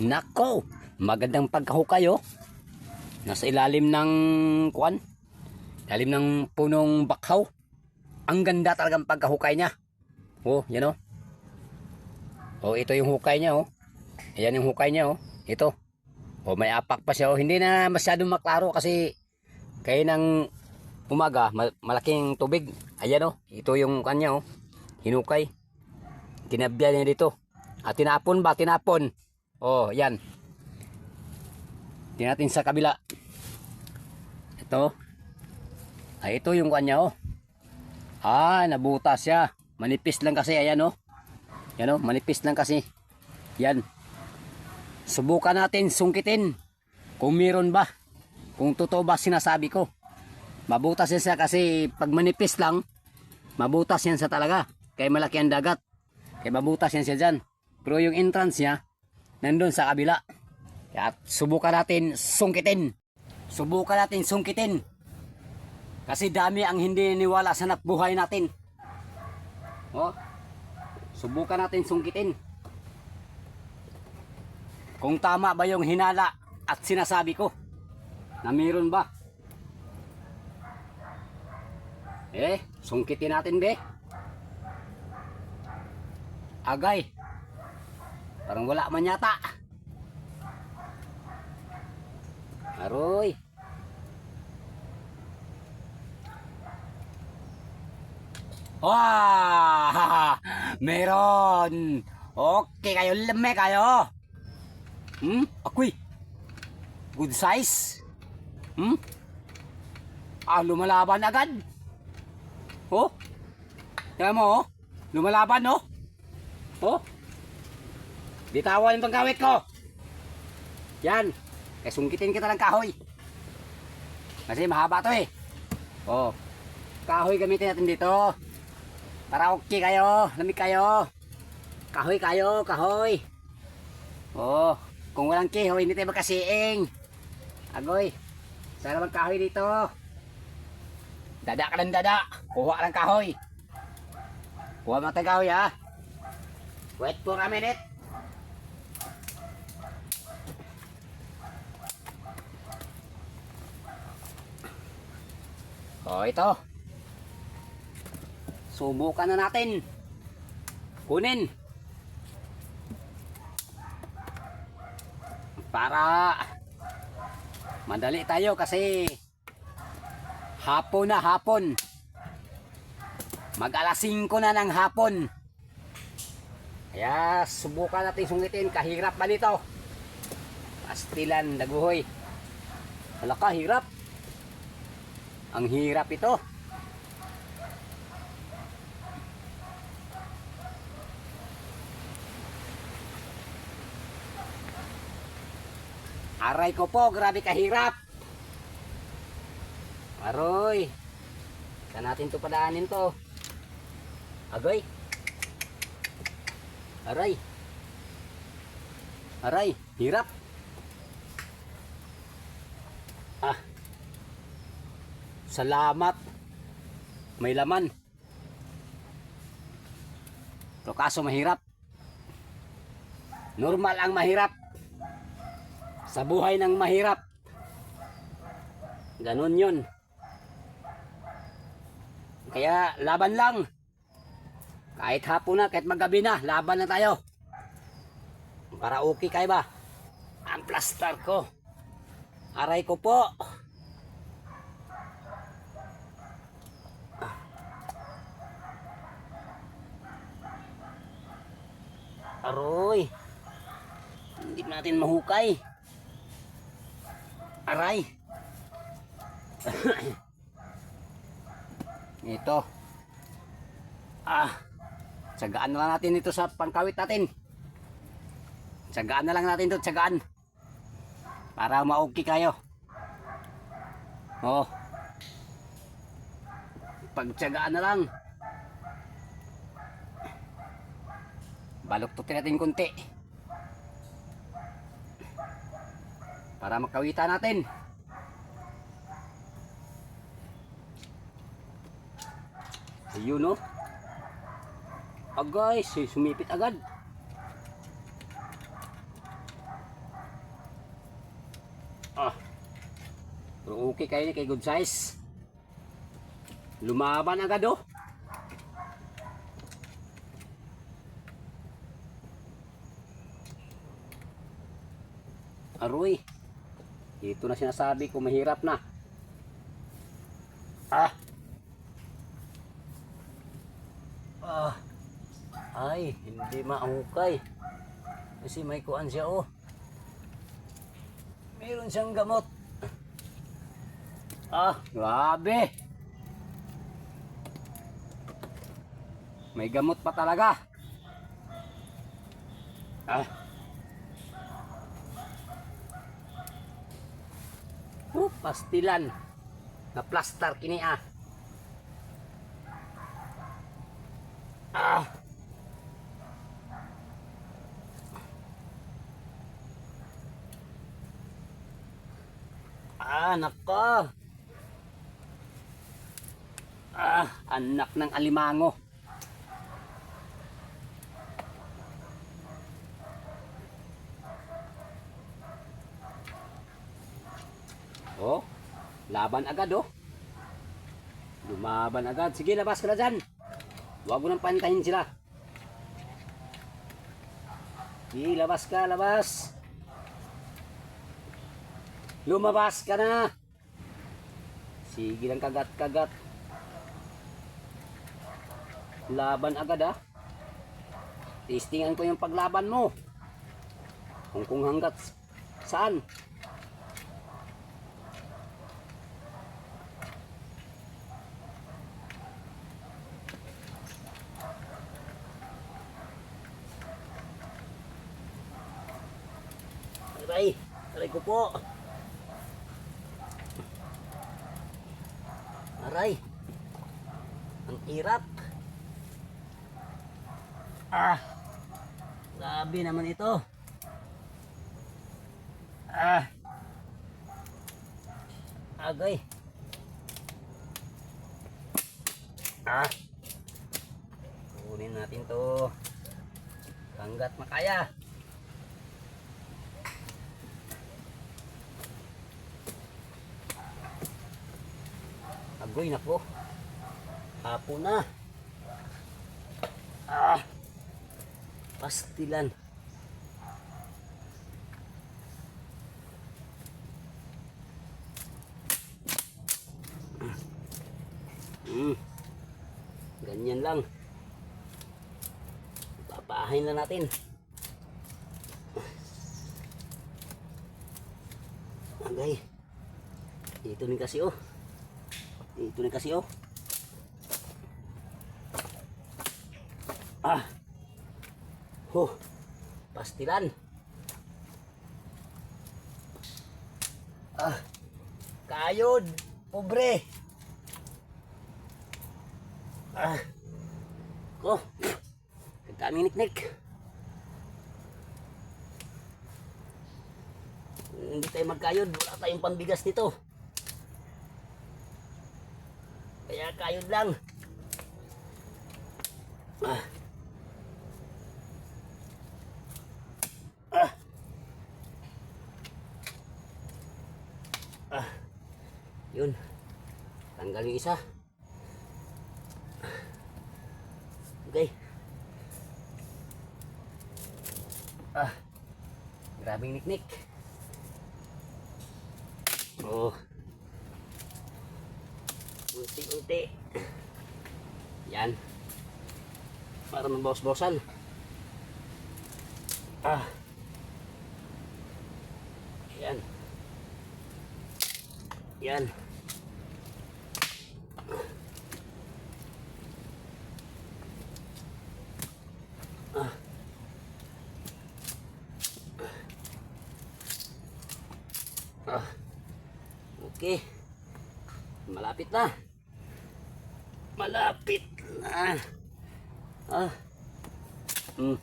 Nako, magandang pagkahukay oh. Nasa ilalim ng kuan. Ilalim ng punong bakhaw. Ang ganda talagang pagkahukay niya. Oh, yan oh. Oh, ito yung hukay niya oh. Ayan yung hukay niya oh. Ito. Oh, may apak pa siya oh. Hindi na masyadong maklaro kasi kaya ng umaga, ma- malaking tubig. Ayan oh. Ito yung kanya oh. Hinukay. Tinabya niya dito. At tinapon ba? Tinapon. Oh, yan. Tingnan natin sa kabila. Ito. Ay, ito yung kanya, oh. Ah, nabutas siya. Manipis lang kasi, ayan, oh. Yan, oh, manipis lang kasi. Yan. Subukan natin sungkitin. Kung meron ba. Kung totoo ba sinasabi ko. Mabutas yan siya kasi pag manipis lang, mabutas yan sa talaga. Kaya malaki ang dagat. Kaya mabutas yan siya dyan. Pero yung entrance niya, nandun sa kabila. Kaya subukan natin sungkitin. Subukan natin sungkitin. Kasi dami ang hindi niwala sa nakbuhay natin. Oh. Subukan natin sungkitin. Kung tama ba yung hinala at sinasabi ko. Na meron ba? Eh, sungkitin natin be. Agay. Parang wala man yata. Aroy. Wah! Meron! Okay kayo, lame kayo! Hmm? Ako'y! Good size! Hmm? Ah, lumalaban agad! Oh? Tingnan mo, oh! Lumalaban, oh! Oh! Bitawan itong kawit ko! Yan! Eh, sungkitin kita ng kahoy! Kasi mahaba to eh! Oh! Kahoy gamitin natin dito! Para okay kayo! Lamig kayo! Kahoy kayo! Kahoy! Oh! Kung walang kihoy, hindi tayo magkasiing! Agoy! Sana magkahoy dito! Dada ka ng dada! Kuha ka ng kahoy! Kuha mo ng kahoy ha! Wait for a minute! Oh, ito. Subukan na natin. Kunin. Para madali tayo kasi hapon na hapon. Mag alas 5 na ng hapon. Kaya subukan natin sungitin. Kahirap ba nito? Pastilan, daguhoy. Wala ka, hirap. Ang hirap ito. Aray ko po, grabe kahirap. Aroy. Saan natin to padaanin to? Agoy. Aray. Aray, hirap. Salamat. May laman. Pero kaso mahirap. Normal ang mahirap. Sa buhay ng mahirap. Ganon yun. Kaya laban lang. Kahit hapon na, kahit magabi na, laban na tayo. Para okay kayo ba? Ang plaster ko. Aray ko po. Aroy. Hindi natin mahukay. Aray. Ito. Ah. Tsagaan na lang natin ito sa pangkawit natin. Tsagaan na lang natin ito, tsagaan. Para mauki kayo. Oh. Pagtsagaan na lang. Baluktutin natin kunti. Para makawitan natin. Ayun no. Ah guys, sumipit agad. Ah. Pero okay kayo kay good size. Lumaban agad oh. Aroy. Ito na sinasabi ko mahirap na. Ah. Ah. Ay, hindi maungkay. Kasi may kuan siya oh. Meron siyang gamot. Ah, grabe. May gamot pa talaga. Ah. Oh, pastilan. Na plaster kini ah. Ah. Ah, nako. Ah, anak ng alimango. Oh, laban agad oh. Lumaban agad. Sige, labas ka na dyan. Huwag mo nang pantayin sila. Sige, labas ka, labas. Lumabas ka na. Sige lang kagat-kagat. Laban agad ah. Testingan ko yung paglaban mo. Kung kung hanggat saan. Aray, aray ko po. Aray. Ang hirap. Ah. Grabe naman ito. Ah. Agay. Ah. Kunin natin to. Hanggat makaya. Agoy na po. Hapo na. Ah. Pastilan. Hmm. Ganyan lang. Papahain na natin. Agay. Dito rin kasi oh. Dito rin kasi oh. Ah. Huh. Pastilan. Ah. Kayod. Pobre. Ah. Oh. Kaming niknik. Hindi tayo magkayod. Wala tayong pambigas nito. Kaya kayod lang. Ah. Ah. Ah. Yun. Tanggal yung isa. Okay. Ah. Grabing niknik. Oh. Unti-unti. Yan. Para mabawas-bawasan. Ah. Yan. Yan. Ah. Ah. Okay. Malapit na. Na. Ah. Hmm.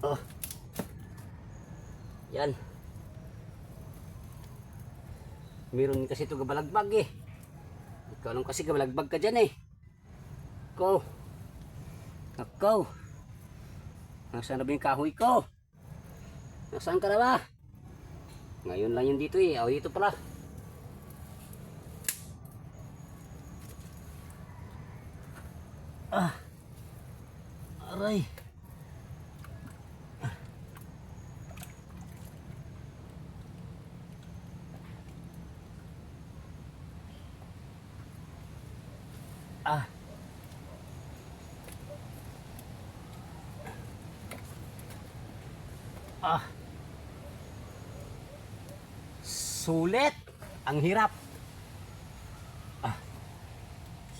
Oh. Yan. Meron kasi ito gabalagbag eh. Ikaw lang kasi kabalagbag ka dyan eh. Ikaw. Ikaw. Nasaan na ba yung kahoy ko? Nasaan ka na ba? Ngayon lang yun dito eh. O dito pala. Ah. Aray. Ah. Ah. Sulit. Ang hirap. Ah.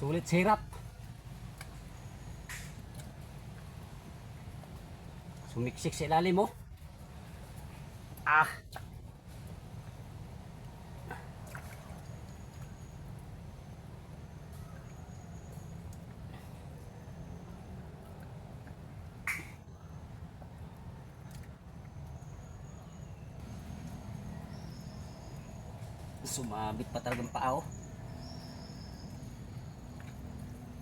Sulit hirap. Sumiksik sa ilalim mo. Ah. Sumabit pa talagang paa oh.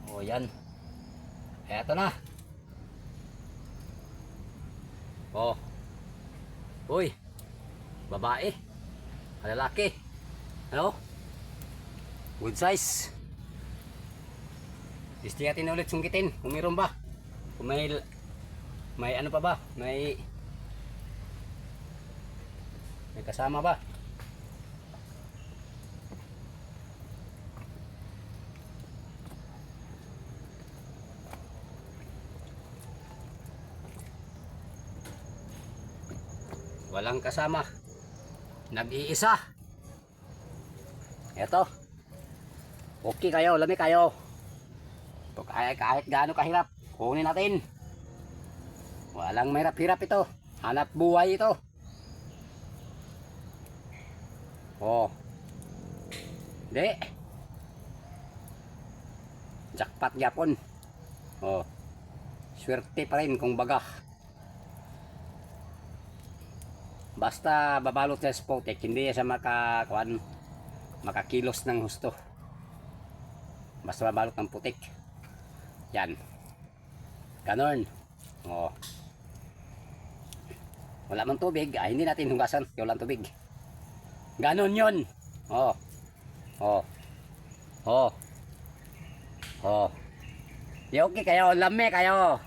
Oh, yan. Eto na. Oh. Uy. Babae. Lalaki. Ano? Good size. Gusto natin ulit sungkitin. Kung meron ba? Kung may... May ano pa ba? May... May kasama ba? Walang kasama. Nag-iisa. Eto. Okay kayo, lami kayo. Kahit, kahit gaano kahirap, kunin natin. Walang mahirap-hirap ito. Hanap buhay ito. Oh. Di. Jackpot yapon. Oh. Swerte pa rin kung baga. Basta babalot sa spotek, hindi siya makakuan makakilos ng husto. Basta babalot ng putik. Yan. Ganon. Oh. Wala man tubig, ah, hindi natin hugasan, walang tubig. Ganon yun. Oh. Oh. Oh. Oh. Di okay kayo, lame kayo.